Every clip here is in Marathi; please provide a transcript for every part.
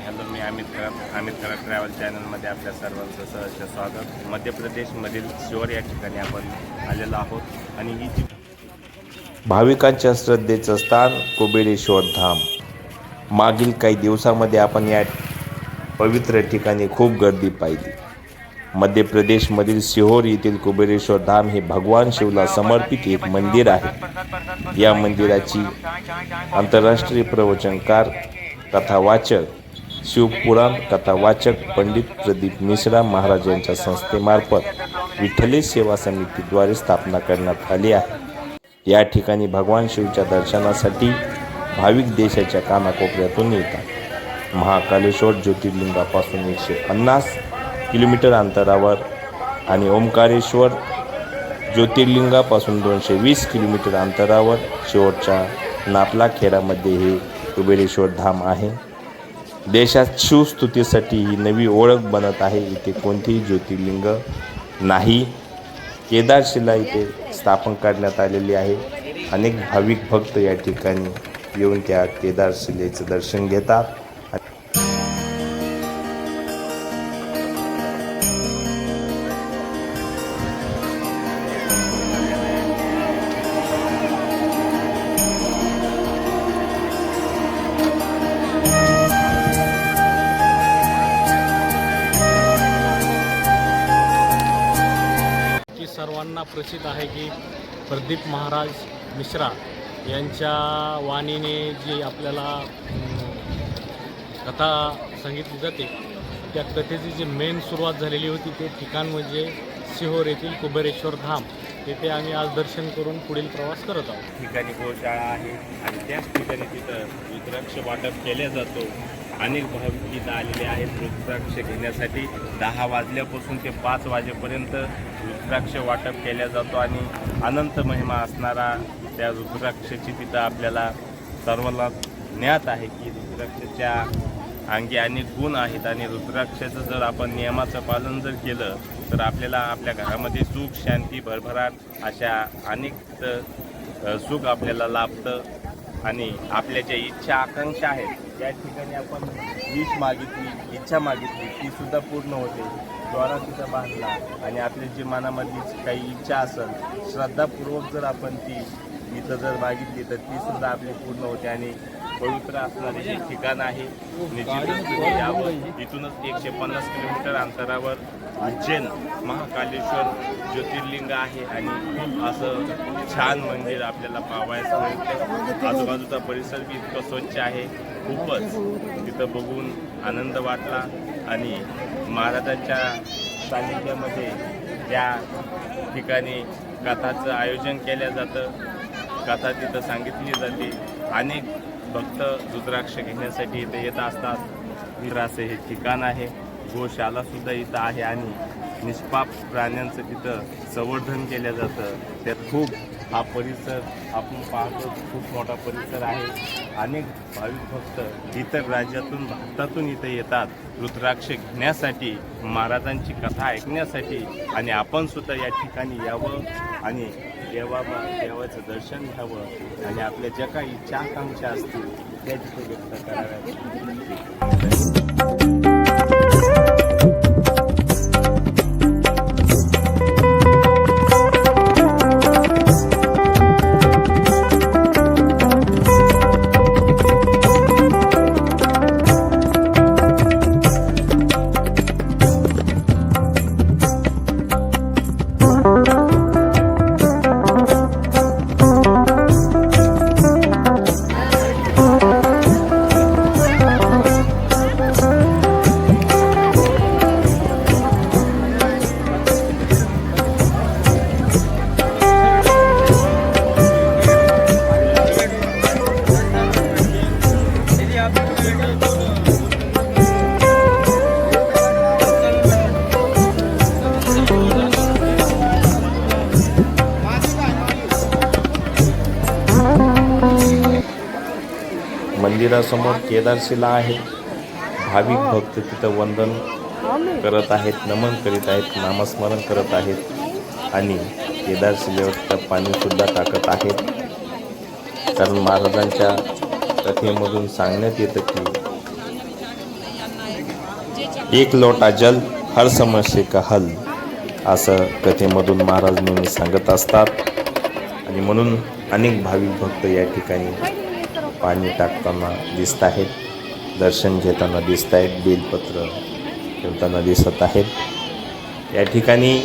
हाय हॅलो मी अमित खरात अमित खरात ट्रॅव्हल चॅनलमध्ये आपल्या सर्वांचं सहर्ष स्वागत. मध्य प्रदेशमधील शिवर या ठिकाणी आपण आलेलो आहोत. आणि ही जी भाविकांच्या श्रद्धेचं स्थान कुबेरेश्वर धाम. मागील काही दिवसामध्ये आपण या पवित्र ठिकाणी खूप गर्दी पाहिली. मध्य प्रदेशमधील सिहोर येथील कुबेरेश्वर धाम हे भगवान शिवला समर्पित एक मंदिर आहे. या मंदिराची आंतरराष्ट्रीय प्रवचनकार कथावाचक शिवपुराण कथावाचक पंडित प्रदीप मिश्रा महाराज यांच्या संस्थेमार्फत विठ्ठली सेवा समितीद्वारे स्थापना करण्यात आली आहे. या ठिकाणी भगवान शिवच्या दर्शनासाठी भाविक देशाच्या कानाकोपऱ्यातून येतात. महाकालेश्वर ज्योतिर्लिंगापासून एकशे पन्नास किलोमीटर अंतरावर आणि ओंकारेश्वर ज्योतिर्लिंगापासून दोनशे वीस किलोमीटर अंतरावर शेवटच्या नापला खेड्यामध्ये हे कुबेरेश्वर धाम आहे. देशात शिवस्तुतीसाठी ही नवी ओळख बनत आहे. इथे कोणतेही ज्योतिर्लिंग नाही. केदारशिला इथे स्थापन करण्यात आलेली आहे. अनेक भाविक भक्त या ठिकाणी येऊन त्या केदारशिलेचं दर्शन घेतात. प्रसिद्ध आहे की प्रदीप महाराज मिश्रा यांच्या वाणीने जी आपल्याला कथा सांगितली जाते त्या कथेची जी मेन सुरुवात झालेली होती ते ठिकाण म्हणजे सिहोर येथील कुबेरेश्वर धाम. तेथे आम्ही आज दर्शन करून पुढील प्रवास करत आहोत. ठिकाणी गोशाळा आहे आणि त्याच ठिकाणी तिथं रुद्राक्ष वाटप केले जातो. अनेक भाविक तिथं आलेले आहेत. रुद्राक्ष घेण्यासाठी दहा वाजल्यापासून ते पाच वाजेपर्यंत रुद्राक्ष वाटप केल्या जातो आणि अनंत महिमा असणारा त्या रुद्राक्षाची तिथं आपल्याला सर्वांना ज्ञात आहे की रुद्राक्षाच्या अंगी अनेक गुण आहेत आणि रुद्राक्षाचं जर आपण नियमाचं पालन जर केलं तर आपल्याला आपल्या घरामध्ये सुख शांती भरभराट अशा अनेक सुख आपल्याला लाभतं आणि आपल्या ज्या इच्छा आकांक्षा आहेत त्या ठिकाणी आपण विष मागितली इच्छा मागितली ती सुद्धा पूर्ण होते. द्वारा तिथं बांधला आणि आपल्या जी मनामधली काही इच्छा असेल श्रद्धापूर्वक जर आपण ती इथं जर मागितली तर ती सुद्धा आपली पूर्ण होते. आणि पवित्र असणारे हे ठिकाण आहे निश्चितच यावं. इथूनच एकशे पन्नास किलोमीटर अंतरावर उज्जैन महाकालेश्वर ज्योतिर्लिंग आहे आणि खूप असं छान मंदिर आपल्याला पाहावयास मिळतं. आजूबाजूचा परिसर बी इतकं स्वच्छ आहे. खूपच तिथं बघून आनंद वाटला आणि महाराजांच्या सानिध्यामध्ये त्या ठिकाणी कथाचं आयोजन केलं जातं. कथा तिथं सांगितली जाते. अनेक भक्त रुद्राक्ष घेण्यासाठी इथे येत असतात. वीराचे हे ठिकाण आहे. गोशालासुद्धा इथं आहे आणि निष्पाप प्राण्यांचं तिथं संवर्धन केलं जातं. त्यात खूप हा परिसर आपण पाहतो खूप मोठा परिसर आहे. अनेक भाविक भक्त इतर राज्यातून भारतातून इथे येतात. रुद्राक्ष घेण्यासाठी महाराजांची कथा ऐकण्यासाठी आणि आपण सुद्धा या ठिकाणी यावं आणि देवा देवाचं दर्शन घ्यावं आणि आपल्या ज्या काही इच्छा आकांक्षा असतील त्या तिथे व्यक्त कराव्यात. मंदिरासमोर केदारशिला आहे. भाविक भक्त तिथं वंदन करत आहेत नमन करीत आहेत नामस्मरण करत आहेत आणि केदारशिलेवर पाणीसुद्धा टाकत आहेत. कारण महाराजांच्या कथेमधून सांगण्यात येतं की एक लोटा जल हर समस्ये का हल असं कथेमधून महाराज नेहमी सांगत असतात. आणि म्हणून अनेक भाविक भक्त या ठिकाणी पाणी टाकताना दिसत आहेत. दर्शन घेताना दिसत आहेत. बेलपत्र ठेवताना दिसत आहेत. या ठिकाणी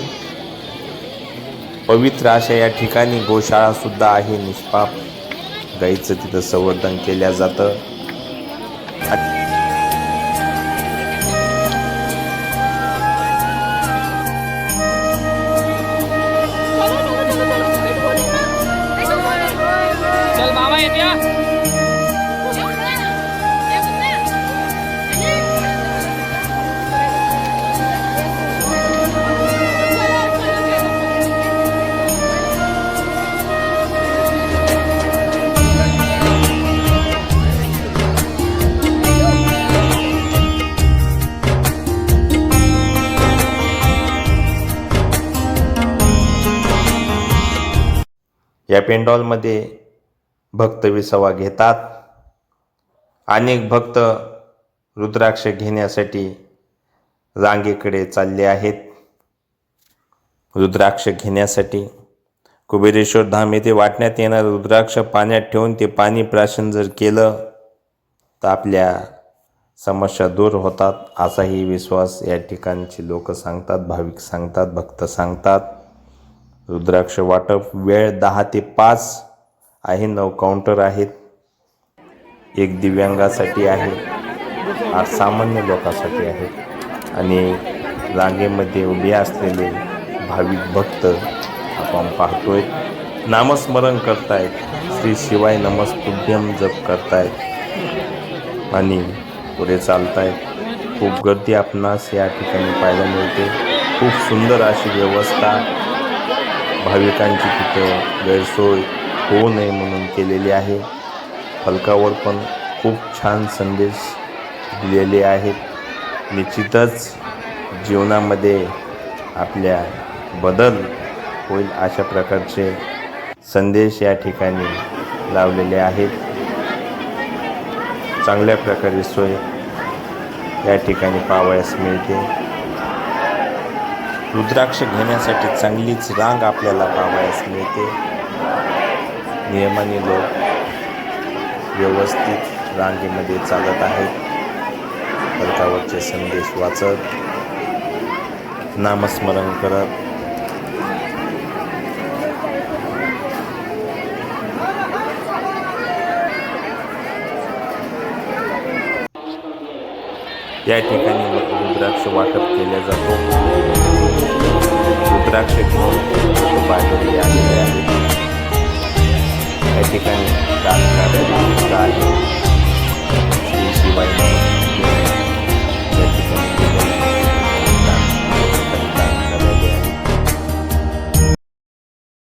पवित्र अशा या ठिकाणी गोशाळा सुद्धा आहे. निष्पाप गाईचं तिथं संवर्धन केल्या जातं. या पेंडॉलमध्ये भक्त विसावा घेतात. अनेक भक्त रुद्राक्ष घेण्यासाठी रांगेकडे चालले आहेत. रुद्राक्ष घेण्यासाठी कुबेरेश्वर धाम येथे वाटण्यात येणारं रुद्राक्ष पाण्यात ठेवून ते पाणी प्राशन जर केलं तर आपल्या समस्या दूर होतात असाही विश्वास या ठिकाणचे लोक सांगतात भाविक सांगतात भक्त सांगतात. रुद्राक्ष वाटप वेळ दहा ते पाच आहे. नऊ काउंटर आहेत. एक दिव्यांगासाठी आहे. आठ सामान्य लोकांसाठी आहे. आणि रांगेमध्ये उभे असलेले भाविक भक्त आपण पाहतोय. नामस्मरण करतायत. श्री शिवाय नमस्तुभ्यम जप करतायत. आणि पुढे चालतायत. खूप गर्दी आपणास या ठिकाणी पाहायला मिळते. खूप सुंदर अशी व्यवस्था भाविकांची तिथं गैरसोय होऊ नये म्हणून केलेली आहे. फलकावर पण खूप छान संदेश दिलेले आहेत. निश्चितच जीवनामध्ये आपल्या बदल होईल अशा प्रकारचे संदेश या ठिकाणी लावलेले आहेत. चांगल्या प्रकारे सोय या ठिकाणी पाहावयास मिळते. रुद्राक्ष घेण्यासाठी चांगलीच रांग आपल्याला पाहावयास मिळते. नियमाने लोक व्यवस्थित रांगेमध्ये चालत आहेत. फलकावरचे संदेश वाचत नामस्मरण करत. या ठिकाणी रुद्राक्ष वाटप केले जातो. रुद्राक्ष घेऊन लोक